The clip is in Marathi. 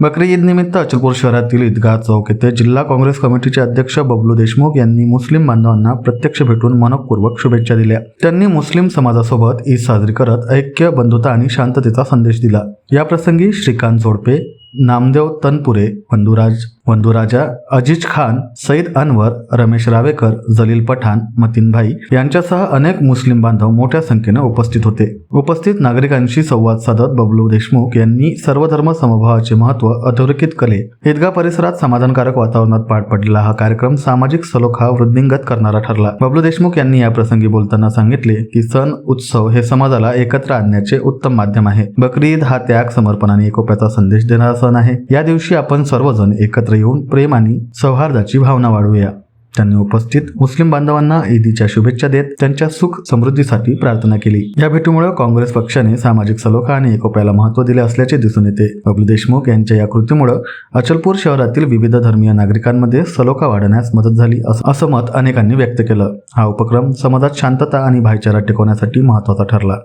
बकरी ईद निमित्त अचलपूर शहरातील ईदगाह चौक येथे जिल्हा काँग्रेस कमिटीचे अध्यक्ष बबलू देशमुख यांनी मुस्लिम बांधवांना प्रत्यक्ष भेटून मनपूर्वक शुभेच्छा दिल्या. त्यांनी मुस्लिम समाजासोबत ईद साजरी करत ऐक्य बंधुता आणि शांततेचा संदेश दिला. याप्रसंगी श्रीकांत जोडपे नामदेव तनपुरे बंधुराज. बंधुराजा अजिज खान सईद अनवर रमेश रावेकर जलील पठाण मतीनभाई यांच्यासह अनेक मुस्लिम बांधव मोठ्या संख्येने उपस्थित होते. उपस्थित नागरिकांशी संवाद साधत बबलू देशमुख यांनी सर्वधर्म समभावाचे महत्त्व अधोरेखित केले. ईदगा परिसरात समाधानकारक वातावरणात पार पडलेला हा कार्यक्रम सामाजिक सलोखा वृद्धिंगत करणारा ठरला. बबलू देशमुख यांनी या प्रसंगी बोलताना सांगितले की सण उत्सव हे समाजाला एकत्र आणण्याचे उत्तम माध्यम आहे. बकरी ईद हा त्याग समर्पण आणि एकोप्याचा संदेश देणारा सण आहे. या दिवशी आपण सर्वजण एकत्र येऊन प्रेम आणि सौहार्दाची भावना वाढवूया. त्यांनी उपस्थित मुस्लिम बांधवांना ईदीच्या शुभेच्छा देत त्यांच्या सुख समृद्धीसाठी प्रार्थना केली. या भेटीमुळे काँग्रेस पक्षाने सामाजिक सलोखा आणि एकोप्याला महत्त्व दिले असल्याचे दिसून येते. बबलू देशमुख यांच्या या कृतीमुळे अचलपूर शहरातील विविध धर्मीय नागरिकांमध्ये सलोखा वाढण्यास मदत झाली असं असं मत अनेकांनी व्यक्त केलं. हा उपक्रम समाजात शांतता आणि भाईचारा टिकवण्यासाठी महत्त्वाचा ठरला.